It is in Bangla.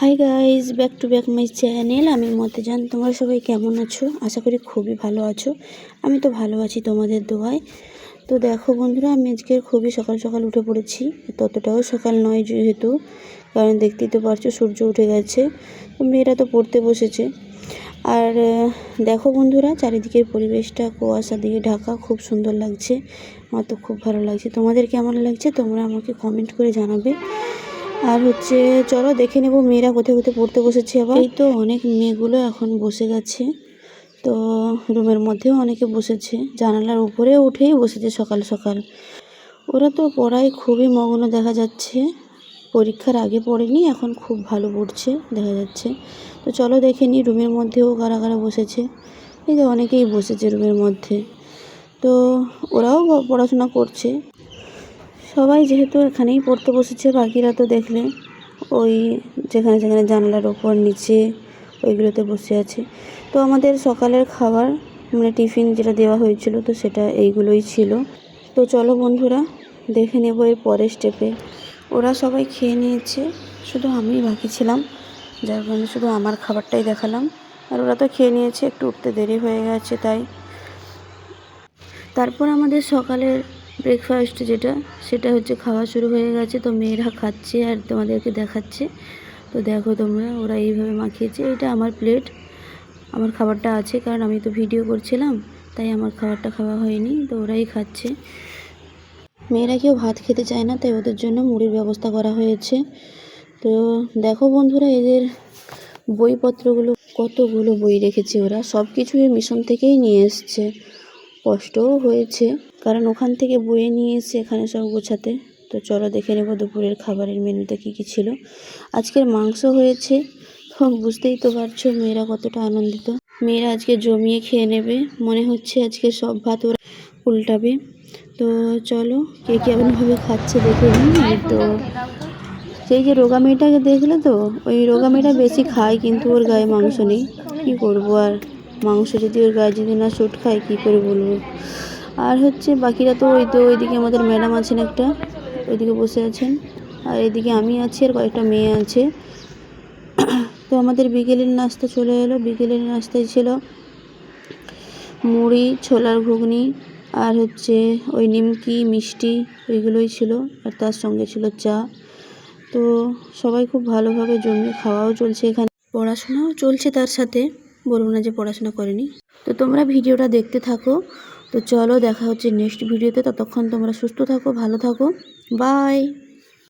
Hi guys back to back my channel আমি মতে জান, তোমরা সবাই কেমন আছো? আশা করি খুবই ভালো আছো। আমি তো ভালো আছি তোমাদের দোয়ায় তো দেখো বন্ধুরা, আমি আজকে খুবই সকাল সকাল উঠে পড়েছি। ততটাও সকাল নয় যেহেতু, কারণ দেখতেই তো পারছ সূর্য উঠে গেছে। মেয়েরা তো পড়তে বসেছে। আর দেখো বন্ধুরা, চারিদিকের পরিবেশটা কুয়াশা দিয়ে ঢাকা খুব সুন্দর লাগছে। আমার তো খুব ভালো লাগছে। তোমাদের কেমন লাগছে? তোমরা আমাকে কমেন্ট করে জানাবে। আর হচ্ছে, চলো দেখে নেব মেয়েরা কোথায় কোথায় পড়তে বসেছে আবার। এই তো অনেক মেয়েগুলো এখন বসে গেছে। তো রুমের মধ্যেও অনেকে বসেছে। জানালার উপরে উঠেই বসেছে সকাল সকাল। ওরা তো পড়ায় খুবই মগ্ন দেখা যাচ্ছে। পরীক্ষার আগে পড়েনি, এখন খুব ভালো পড়ছে দেখা যাচ্ছে। তো চলো দেখে নিই রুমের মধ্যেও কারা কারা বসেছে। এই যে অনেকেই বসেছে রুমের মধ্যে। তো ওরাও পড়াশোনা করছে। সবাই যেহেতু এখানেই পড়তে বসেছে, বাকিরা তো দেখলে ওই যেখানে যেখানে জানলার ওপর, নিচে ওইগুলোতে বসে আছে। তো আমাদের সকালের খাবার মানে টিফিন যেটা দেওয়া হয়েছিল, তো সেটা এইগুলোই ছিল। তো চলো বন্ধুরা, দেখে নেব এর পরের স্টেপে ওরা সবাই খেয়ে নিয়েছে, শুধু আমিই বাকি ছিলাম, যার কারণে শুধু আমার খাবারটাই দেখালাম। আর ওরা তো খেয়ে নিয়েছে, একটু উঠতে দেরি হয়ে গেছে, তাই। তারপর আমাদের সকালের ব্রেকফাস্ট যেটা, সেটা হচ্ছে খাওয়া শুরু হয়ে গেছে। তো মেয়েরা খাচ্ছে আর তোমাদেরকে দেখাচ্ছে। তো দেখো তোমরা, ওরা এইভাবে মাখিয়েছে। এটা আমার প্লেট আমার খাবারটা আছে, কারণ আমি তো ভিডিও করছিলাম, তাই আমার খাবারটা খাওয়া হয়নি। তো ওরাই খাচ্ছে। মেয়েরা কেউ ভাত খেতে চায় না, তাই ওদের জন্য মুড়ির ব্যবস্থা করা হয়েছে। তো দেখো বন্ধুরা, এদের বইপত্রগুলো, কতগুলো বই রেখেছে ওরা। সব কিছুই মিশন থেকেই নিয়ে এসছে। কষ্টও হয়েছে। কারণ ওখান থেকে বয়ে নিয়ে এসে এখানে সব গোছাতে। তো চলো দেখে নেব দুপুরের খাবারের মেনুতে কী কী ছিল। আজকের মাংস হয়েছে। তো বুঝতেই তো পারছ, মেয়েরা কতটা আনন্দিত। মেয়েরা আজকে জমিয়ে খেয়ে নেবে। মনে হচ্ছে আজকে সব ভাত ওরা উল্টাবে। তো চলো, কে কেমনভাবে খাচ্ছে দেখে নিই। তো সেই যে রোগা মেয়েটাকে দেখলে তো, ওই রোগা মেয়েটা বেশি খায়, কিন্তু ওর গায়ে মাংস নেই। কী করব আর? মাংস যদি ওর গায়ে যদি না শুট খায়, কী করে বলব? আর হচ্ছে বাকিরা তো ওই তো ওইদিকে আমাদের ম্যাডাম আছেন একটা, ওইদিকে বসে আছেন। আর এদিকে আমি আছি আর কয়েকটা মেয়ে আছে। তো আমাদের বিকেলের নাস্তা চলে এলো। বিকেলের নাস্তায় ছিল মুড়ি, ছোলার ঘুগনি আর হচ্ছে ওই নিমকি, মিষ্টি ওইগুলোই ছিল। আর তার সঙ্গে ছিল চা। তো সবাই খুব ভালোভাবে জমিয়ে খাওয়াও চলছে এখানে। পড়াশোনাও চলছে তার সাথে। বলব না যে পড়াশোনা করেনি। তো তোমরা ভিডিওটা দেখতে থাকো। তো চলো দেখা হচ্ছে নেক্সট ভিডিওতে ততক্ষণ তোমরা সুস্থ থাকো, ভালো থাকো। বাই